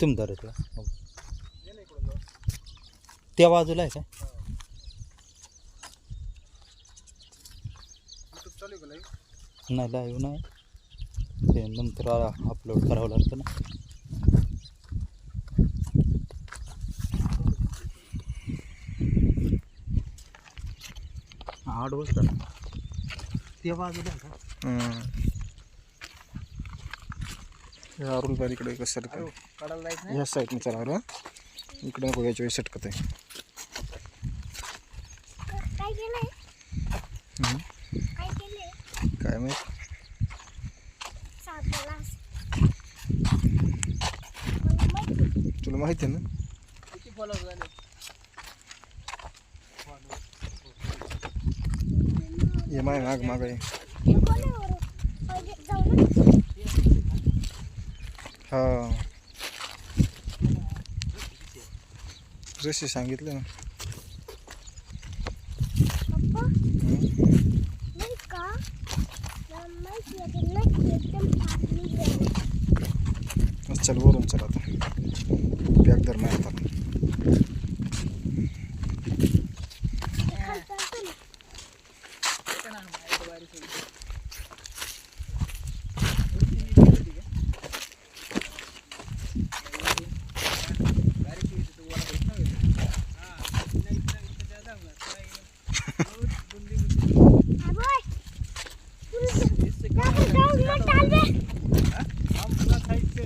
तुम्ही धरा त्या बाजूला आहे का? नाही लाईव्ह नाही. ते नंतर अपलोड करावं लागतं ना. आठ वाजता त्या बाजूला आहे का? अरुल बारी इकडे कसं नाही? ह्या साईडने चला इकडे नको याच्या वेळेस सटकत आहे काय माहीत? तुला माहिती आहे ना? माय माग माग आहे हे हा. जसे सांगितलं ना. चल वरून चल आता. बॅग धर माय आता ते खालचं असतं ना येतं ना माझ्या बारीक होईल. बारीक होईल तर वर होईल ना होईल. हा, इथनं- इथनं- इथनं जायला हवं. तुला इथं- बुंदी- बुंदी. हा बोय इससे क्या जाऊ जाऊ मग चाल बे हाँ? हम पूरा साइड से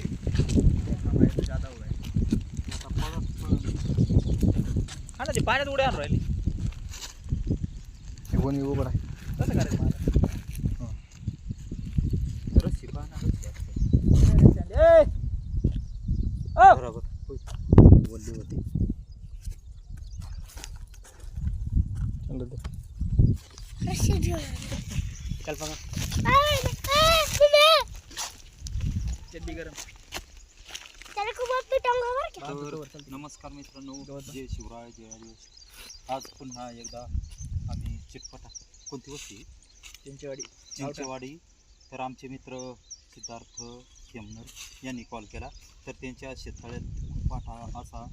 हमारे तो ज़्यादा हुआ है हा ना ते पाण्यात उड्या आणून राहिली हे वन उभं राह कसं करायचं मला रस्सी पहा ना, रस्सी असते. ए! ओ! बरोबर बोलली होती चल दे रस्सी घेऊन चल बघा आय, आय, तुम्ही चड्डी गरम त्याला खूप का तर. नमस्कार मित्रांनो. जय शिवराय जय आदिवासी आज पुन्हा एकदा आम्ही चिटपटा. कोणती वस्ती? चिंचेवाडी. चिंचेवाडी. तर आमचे मित्र सिद्धार्थ खेमनर यांनी कॉल केला. तर त्यांच्या शेततळ्यात खूप मोठा असा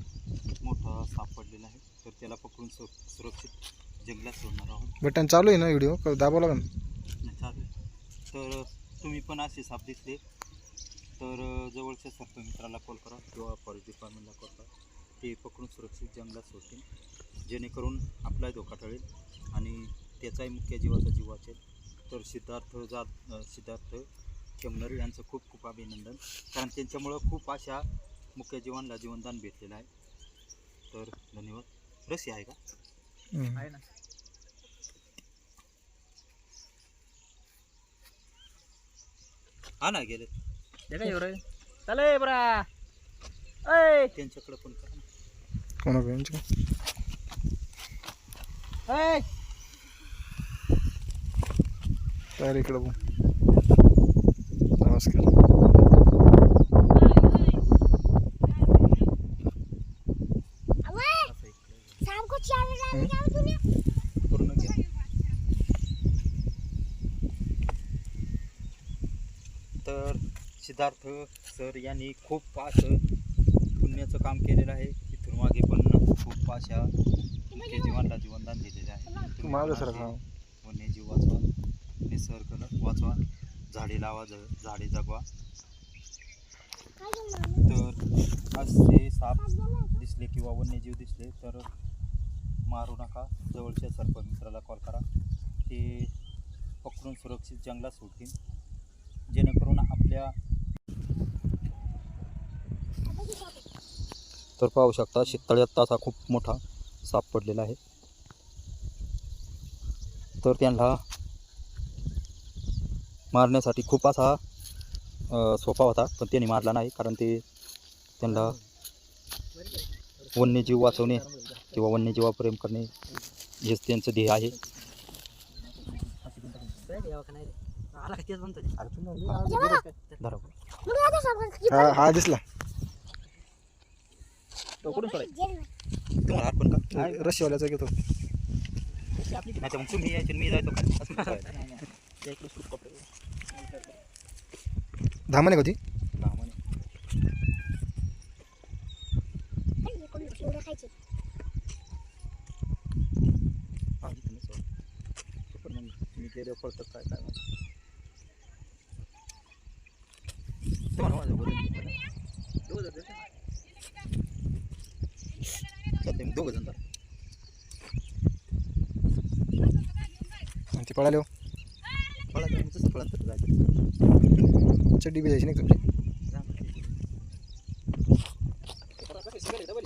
मोठा साप पडलेला आहे. तर त्याला पकडून सु सुरक्षित जंगलात सोडणार आहोत. बटन चालू आहे ना व्हिडिओ दाबावं लागेल? नाही, चालेल तर तुम्ही पण असे साप दिसले. तर जवळच्या सर्प मित्राला कॉल करा किंवा फॉरेस्ट डिपार्टमेंटला कॉल करा. ते पकडून सुरक्षित जंगलात सोडतील. जेणेकरून आपलाही धोका टळेल आणि त्याचाही मुख्य जीवाचा जीव वाचेल. तर सिद्धार्थ जा सिद्धार्थ खेमनर यांचं खूप खूप अभिनंदन. कारण त्यांच्यामुळं खूप अशा मुख्य जीवांना जीवनदान भेटलेलं आहे. तर धन्यवाद. रसी आहे का. आहे ना. हा ना गेले ते काय एवढं चाले बरा. ऐ. त्यांच्याकडे पण करा कोणाकडे? यांच्या? ऐ. काय रे इकडं नमस्कार अवय असं एक सांग को चाल रहा है क्या तूने पूर्ण घ्या तर सिद्धार्थ सर यांनी खूप असं पुण्याचं काम केलेलं आहे. इथून मागे पण खूप अशा मुख्य जीवांना जीवनदान दिलेले आहे. वन्यजीव वाचवा. निसर्ग वाचवा. झाडे लावा झाडे जगवा. तर असे साप दिसले किंवा वन्यजीव दिसले तर मारू नका. जवळच्या सर्प मित्राला कॉल करा. ते पकडून सुरक्षित जंगलात सोडतील. जेणेकरून आपल्या तर पाहू शकता शेततळ्यात असा खूप मोठा साप पडलेला आहे. तर त्यांना मारण्यासाठी खूप असा सोपा होता पण त्यांनी मारला नाही कारण ते त्यांना वन्यजीव वाचवणे किंवा वन्यजीवा प्रेम करणे हेच त्यांचं ध्येय आहे. हा हा दिसला. तो कुठून सोडायचं? तुम्हाला अर्पण का? रशियावाल्याचा घेतो. नाही मग तुम्ही यायचे आणि मी जायचो का असं काय? त्या इकडे सूट कपडे दहा महिने का हे खायचे. आधी तुम्ही सोड पण मग तुम्ही गेले पळतात काय काय. तुम्हाला माझं बोलायचं आहे का? दोघं जातात ना. चालतंय मग दोघं जण जा. आणि ते पळाले हो. पळा जाऊन तसं पळत तर जायचं. चड्डी बी जायची नाही का तुमची जा. परत कसं सिंगल आहे, डबल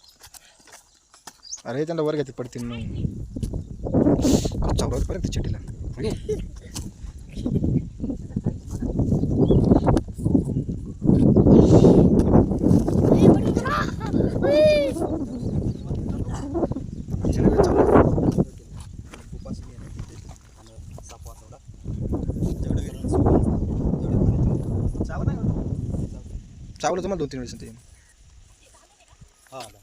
अरे त्यांना वर घेते पडतील मग. चावलं पर्यंत ती चावलं तुम्हाला दोन तीन वेळेस उपाशी गेला तिथे. आणि साप वाचवला. जेवढं गेलं ना सुकून असतं. जेवढं पाण्यात चावत नाही का? चावलं तुम्हाला दोन तीन वेळेस ते हा आला.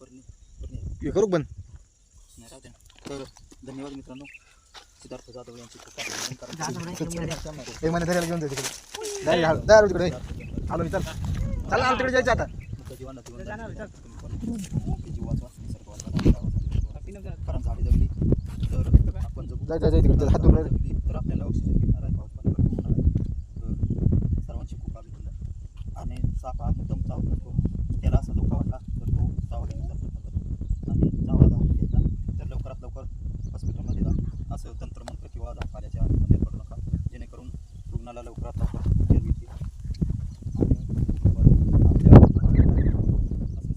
परनी. हे करू बंद? धन्यवाद मित्रांनो. सिद्धार्थ जाधव यांची. एक महिना धरायला घेऊन दे तिकडे. डायरेक्ट हाल दार तिकडे. आलो मी चल. चला आलो तिकडे जायचं आता. मुक्त जीवनात जीवन जाणार, जगण्यासाठी चल. तुम्ही पण ते जीव वाचवा, निसर्ग वाचवा, पप्पी नको जाऊ. कारण झाडे जगली तर आपण जगू. जाय जाय जाय तिकडे. हात तर आपल्याला ऑक्सिजन मिळणार आहे पाऊस पण भरपूर होणार आहे तर सर्वांची खूप अभिनंदन आणि साप हा मुद्दाम चावत नसतो त्याला असा धोका वाटला तर तो चावल्यानुसार प्रयत्न करतो आणि चावला धावून घेतला तर लवकरात लवकर हॉस्पिटलमध्ये जा असं तंत्रमंत्र किंवा पाल्याच्या मध्ये पडू नका जेणेकरून रुग्णाला लवकरात लवकर उपचार मिळतील आणि आपल्या असं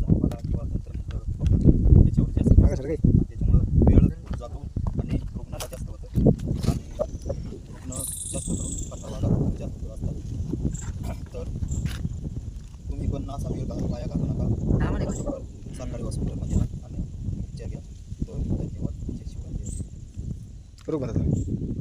झापाला किंवा तंत्रमंत्र वापरलं याच्यावर जास्त मागं सर काही त्याच्यामुळं वेळ जातो आणि रुग्णाला जास्त होतं आणि रुग्ण जास्त करून पत्रावाला जास्त असतात तर तुम्ही पण असा वेळ घालून वाया घालू नका दहा महिने का? लवकर सरकारी हॉस्पिटलमध्ये जा आणि उपचार